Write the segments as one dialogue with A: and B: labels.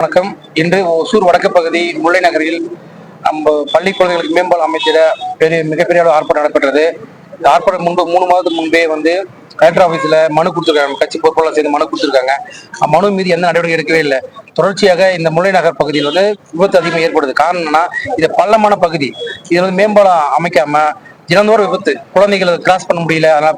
A: வணக்கம். இன்று ஒசூர் வடக்கு பகுதி முல்லை நகரில் நம்ம பள்ளி குழந்தைகளுக்கு மேம்பாலம் அமைத்திட பெரிய மிகப்பெரிய அளவு ஆர்ப்பாட்டம் நடைபெற்றது. இந்த ஆர்ப்பாட்டம் முன்பு மூணு மாதத்துக்கு முன்பே வந்து கலெக்டர் ஆஃபீஸில் மனு கொடுத்துருக்காங்க. கட்சி பொறுப்பாளர் சேர்ந்து மனு கொடுத்துருக்காங்க. மனு மீது எந்த நடவடிக்கை எடுக்கவே இல்லை. தொடர்ச்சியாக இந்த முல்லை நகர் பகுதியில் வந்து விபத்து அதிகமாக ஏற்படுது. காரணம் என்னன்னா இது பள்ளமான பகுதி. இது வந்து மேம்பாலம் அமைக்காம தினந்தோறும் விபத்து. குழந்தைகளை கிராஸ் பண்ண முடியல. அதனால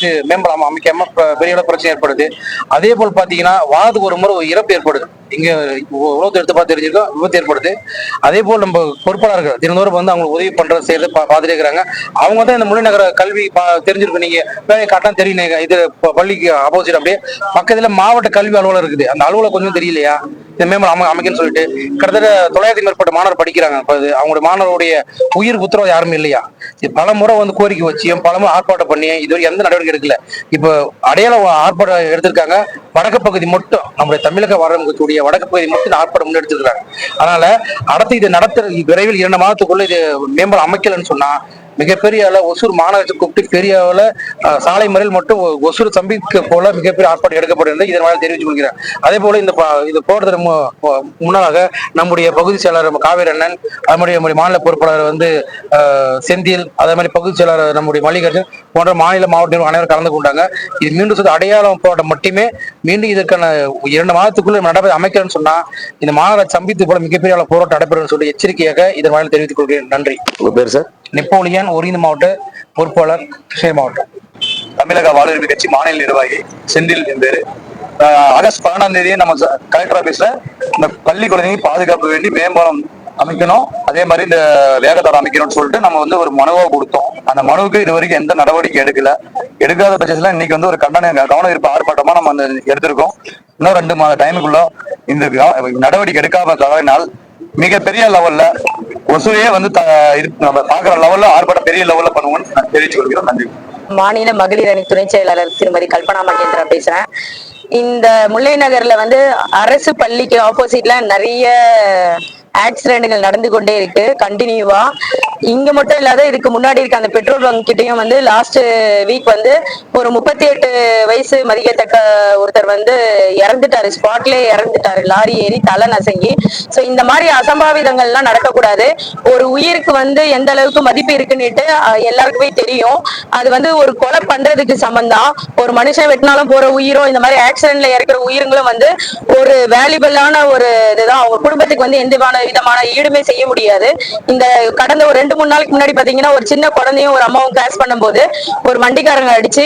A: இது மேம்பாலம் அமைக்காம பெரிய அளவு பிரச்சனை ஏற்படுது. அதே போல் பாத்தீங்கன்னா வாரத்துக்கு ஒரு முறை ஒரு இறப்பு ஏற்படுது. இங்க உலகத்தை எடுத்து பார்த்து தெரிஞ்சிருக்கோம் விபத்து ஏற்படுது. அதே போல் நம்ம பொறுப்பாளர்கள் தினந்தோறும் வந்து அவங்களுக்கு உதவி பண்றது செய்யறது பார்த்துட்டே இருக்கிறாங்க. அவங்க தான் இந்த முழுநகர கல்வி பா- தெரிஞ்சிருக்கும். நீங்க வேலையை கரெக்டாக தெரியும் இது பள்ளிக்கு ஆப்போசிட் அப்படியே. பக்கத்துல மாவட்ட கல்வி அலுவலர் இருக்குது. அந்த அலுவலர் கொஞ்சம் தெரியலையா? இந்த மேம்பாலம் அமை அமைக்கன்னு சொல்லிட்டு கிட்டத்தட்ட தொள்ளாயிரத்தி மேற்பட்ட மாணவர் படிக்கிறாங்க. இப்போ அது அவங்களுடைய மாணவருடைய உயிர் உத்தரவு யாரும் இல்லையா? பல முறை வந்து கோரிக்கை வச்சியும் பல முறை ஆர்ப்பாட்டம் பண்ணி இதுவரை எந்த நடவடிக்கை எடுக்கல. இப்போ அடையாளம் ஆர்ப்பாட்டம் எடுத்திருக்காங்க. வடக்கு பகுதி மட்டும் நம்முடைய தமிழக வரக்கூடிய வடக்கு பகுதி மட்டும் ஆர்ப்பாட்டம் முன்னெடுத்திருக்காங்க அதனால அடுத்து இது நடத்த விரைவில் இரண்டு மாதத்துக்குள்ள இது மேம்பாலம் அமைக்கலன்னு சொன்னா மிகப்பெரிய அளவு ஒசூர் மாநகரத்தை கூப்பிட்டு பெரிய அளவில் சாலை மறியல் மட்டும் ஒசூர் சம்பிக்கு போல மிகப்பெரிய ஆர்ப்பாட்டம் எடுக்கப்படுகிறது இதன் வாயிலாக தெரிவித்துக் கொள்கிறேன். அதே போல இந்த இது போடுறதுக்கு மு- முன்னதாக நம்முடைய பகுதி செயலாளர் நம்ம காவேரி அண்ணன் அது நம்முடைய மாநில பொறுப்பாளர் வந்து செந்தில் அதே மாதிரி பகுதி செயலாளர் நம்முடைய மல்லிகார்ஜுன் போன்ற மாநில மாவட்ட அனைவரும் கலந்து கொண்டாங்க. இது மீண்டும் சொல்ல அடையாளம் போராட்டம் மட்டுமே. மீண்டும் இதற்கான இரண்டு மாதத்துக்குள்ள நடப்பதை அமைக்கிறேன்னு சொன்னா இந்த மாநகராட்சி சம்பித்து போல மிகப்பெரிய அளவு போராட்டம் நடைபெறும் சொல்லி எச்சரிக்கையாக இதன் வாயிலாக தெரிவித்துக் கொள்கிறேன். நன்றி.
B: உங்க பேர் சார்?
A: நெப்போலியன் ஒருங்கிணைந்த மாவட்ட பொறுப்பாளர் கிருஷ்ணகிரி மாவட்டம்.
C: தமிழக வாழ்வுரிமை கட்சி மாநில நிர்வாகி செந்தில் என் பேரு ஆகஸ்ட் பதினொன்றாம் தேதி நம்ம கலெக்டர் ஆபீஸ்ல இந்த பள்ளி குழந்தைங்க பாதுகாப்பு வேண்டி மேம்பாலம் அமைக்கணும். அதே மாதிரி இந்த வேகத்தடை அமைக்கணும்னு சொல்லிட்டு நம்ம வந்து ஒரு மனுவை கொடுத்தோம். அந்த மனுவுக்கு இது வரைக்கும் எந்த நடவடிக்கை எடுக்கல. எடுக்காத பட்சத்துல இன்னைக்கு வந்து ஒரு கண்டன கவன இருப்பு ஆர்ப்பாட்டமா நம்ம அந்த எடுத்திருக்கோம். இன்னும் ரெண்டு மாத டைமுக்குள்ள இந்த நடவடிக்கை எடுக்காம தவறினால் மிகப்பெரிய லெவல்ல கொசுவே வந்து இது நம்ம பாக்குற லெவல்ல ஆர்ப்பாட்டம் பெரிய லெவல்ல பண்ணுவோம்னு நான் தெரிவித்துக் கொள்கிறேன் நன்றி.
D: மாநில மகளிர் அணி துணை செயலாளர் திருமதி கல்பனா மகேந்திரா பேசுறேன். இந்த முல்லை நகர்ல வந்து அரசு பள்ளிக்கு ஆப்போசிட்ல நிறைய ஆக்சிடென்ட்கள் நடந்து கொண்டே இருக்கு. கண்டினியூவா இங்க மட்டும் இல்லாத இதுக்கு முன்னாடி இருக்க அந்த பெட்ரோல் பங்க் கிட்டயும் வந்து லாஸ்ட் வீக் வந்து ஒரு முப்பத்தி எட்டு வயசு மதிக்கத்தக்க ஒருத்தர் வந்து இறந்துட்டாரு. ஸ்பாட்லயே இறந்துட்டாரு. லாரி ஏறி தலை நசங்கி. சோ இந்த மாதிரி அசம்பாவிதங்கள் எல்லாம் நடக்கக்கூடாது. ஒரு உயிருக்கு வந்து எந்த அளவுக்கு மதிப்பு இருக்குன்னுட்டு எல்லாருக்குமே தெரியும். அது வந்து ஒரு கொலை பண்றதுக்கு சம்பந்தம். ஒரு மனுஷன் வெட்டினாலும் போற உயிரும் இந்த மாதிரி ஆக்சிடென்ட்ல இறக்குற உயிருங்களும் வந்து ஒரு வேல்யூபிளான ஒரு இதுதான். அவங்க குடும்பத்துக்கு வந்து எந்த விதமான ஈடுமே செய்ய முடியாது. இந்த கடந்த ஒரு ரெண்டு மூணு நாளைக்கு முன்னாடி பாத்தீங்கன்னா ஒரு சின்ன குழந்தையும் ஒரு அம்மாவும் கிராஸ் பண்ணும்போது ஒரு வண்டிக்காரங்க அடிச்சு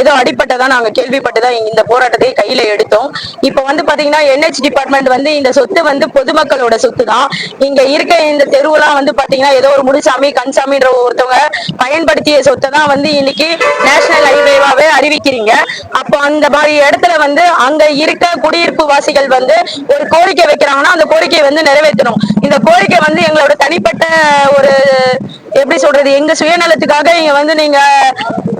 D: ஏதோ அடிப்பட்டதா நாங்க கேள்விப்பட்டுதான் இந்த போராட்டத்தை கையில எடுத்தோம். இப்ப வந்து பாத்தீங்கன்னா என்ஹெச் டிபார்ட்மெண்ட் வந்து இந்த சொத்து வந்து பொதுமக்களோட சொத்து தான் இங்க இருக்க இந்த தெருவெல்லாம் வந்து பாத்தீங்கன்னா ஏதோ ஒரு முனுசாமி கன்சாமின்ற ஒருத்தவங்க பயன்படுத்திய சொத்தை தான் வந்து இன்னைக்கு நேஷனல் ஹைவேவாவே அறிவிக்கிறீங்க. அப்போ அந்த மாதிரி இடத்துல வந்து அங்க இருக்க குடியிருப்பு வாசிகள் வந்து ஒரு கோரிக்கை வைக்கிறாங்கன்னா அந்த கோரிக்கையை வந்து நிறைவேற்றணும். இந்த கோரிக்கை வந்து எங்களோட தனிப்பட்ட ஒரு the எப்படி சொல்றது? எங்க சுயநலத்துக்காக இங்க வந்து நீங்க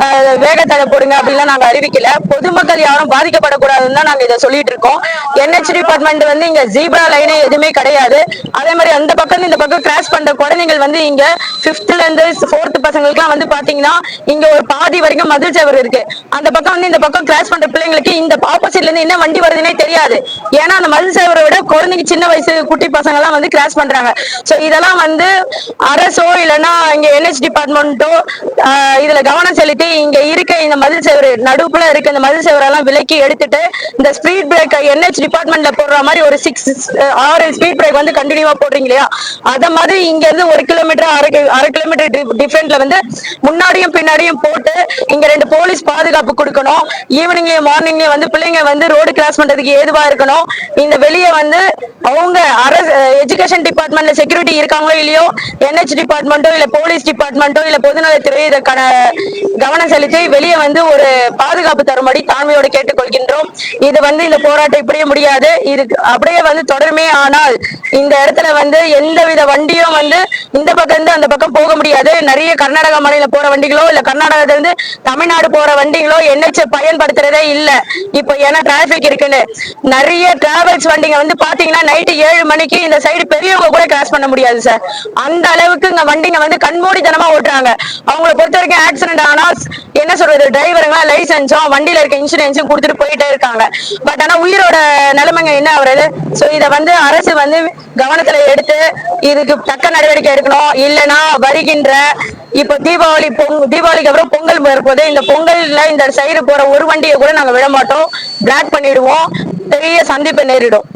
D: அஹ், வேகத்தடை போடுங்க அப்படிலாம் நாங்க அறிவிக்கல. பொதுமக்கள் யாரும் பாதிக்கப்படக்கூடாதுன்னு தான் நாங்க இதை சொல்லிட்டு இருக்கோம். என்ஹெச் டிபார்ட்மெண்ட் வந்து இங்க ஜீப்ரா லைனே எதுவுமே கிடையாது. அதே மாதிரி அந்த பக்கம் இந்த பக்கம் கிராஸ் பண்ற குழந்தைகள் வந்து இங்க பிப்த்ல இருந்து ஃபோர்த் பசங்களுக்குலாம் வந்து பாத்தீங்கன்னா இங்க ஒரு பாதி வரைக்கும் மதில் சேவர் இருக்கு. அந்த பக்கம் வந்து இந்த பக்கம் கிராஸ் பண்ற பிள்ளைங்களுக்கு இந்த ஆப்போசிட்ல இருந்து என்ன வண்டி வருதுன்னே தெரியாது. ஏன்னா அந்த மதில் சேவரை விட குழந்தைங்க சின்ன வயசு குட்டி பசங்க எல்லாம் வந்து கிராஸ் பண்றாங்க. சோ இதெல்லாம் வந்து அரசோ இல்லைன்னா இங்க என்ஹெச் டிபார்ட்மெண்ட்டும் இதுல கவனம் செலுத்தி இங்க இருக்க இந்த மதில் சேவர் நடுப்புல இருக்க இந்த மதில் சேவரெல்லாம் விலக்கி எடுத்துட்டு இந்த ஸ்பீட் பிரேக் என்ஹெச் டிபார்ட்மெண்ட்ல போடுற மாதிரி ஒரு சிக்ஸ் ஆறு ஸ்பீட் பிரேக் வந்து கண்டினியூவா போடுறீங்க இல்லையா? அத மாதிரி இங்க இருந்து ஒரு கிலோமீட்டர் அரை அரை கிலோமீட்டர் டிஃபரெண்ட்ல வந்து முன்னாடியும் பின்னாடியும் போட்டு இங்க ரெண்டு போலீஸ் பாதுகாப்பு கொடுக்கணும். ஈவினிங்லயும் மார்னிங்லயும் வந்து பிள்ளைங்க வந்து ரோடு கிராஸ் பண்றதுக்கு ஏதுவா இருக்கணும். இந்த வெளியே வந்து அவங்க அரசு எஜுகேஷன் டிபார்ட்மெண்ட்ல செக்யூரிட்டி இருக்காங்களோ இல்லையோ என்ஹெச் டிபார்ட்மெண்ட்டோ இல்ல போலீஸ் டிபார்ட்மெண்ட்டோ இல்ல பொதுநலத்துறை இதற்கான கவனம் செலுத்தி வெளியே வந்து ஒரு பாதுகாப்பு தரும்படி தாழ்மையோடு கேட்டுக்கொள்கின்றோம். இது வந்து இந்த போராட்டம் இப்படியே முடியாது. இது அப்படியே வந்து தொடருமே ஆனால் இந்த இடத்துல வந்து எந்தவித வண்டியும் வந்து இந்த பக்கம் இருந்து அந்த பக்கம் போக முடியாது. நிறைய கர்நாடகா மாநில போற வண்டிகளோ இல்ல கர்நாடகத்துல இருந்து தமிழ்நாடு போற வண்டிகளோ என்ஹெச் பயன்படுத்துறதே இல்ல. இப்போ ஏன்னா டிராபிக் இருக்குன்னு. நிறைய டிராவல்ஸ் வண்டிங்க வந்து பாத்தீங்கன்னா பாத்தீங்கன்னா நைட்டு ஏழு மணிக்கு இந்த சைடு பெரியவங்க கூட கிராஸ் பண்ண முடியாது சார் அந்த அளவுக்கு இங்க வண்டிங்க வந்து கண்மூடித்தனமா ஓட்டுறாங்க. அவங்கள பொறுத்த வரைக்கும் ஆக்சிடென்ட் ஆனா என்ன சொல்றது டிரைவருங்களா லைசன்ஸும் வண்டியில இருக்க இன்சூரன்ஸும் கொடுத்துட்டு போயிட்டே இருக்காங்க. பட் ஆனா உயிரோட நிலைமைங்க என்ன ஆகுறது? சோ இத வந்து அரசு வந்து கவனத்துல எடுத்து இதுக்கு தக்க நடவடிக்கை எடுக்கணும். இல்லைன்னா வருகின்ற இப்போ தீபாவளி பொங் தீபாவளிக்கு அப்புறம் பொங்கல் வரப்போது இந்த பொங்கல்ல இந்த சைடு போற ஒரு வண்டியை கூட நாங்க விட மாட்டோம் பிளாக் பண்ணிடுவோம். பெரிய சந்திப்பை நேரிடும்.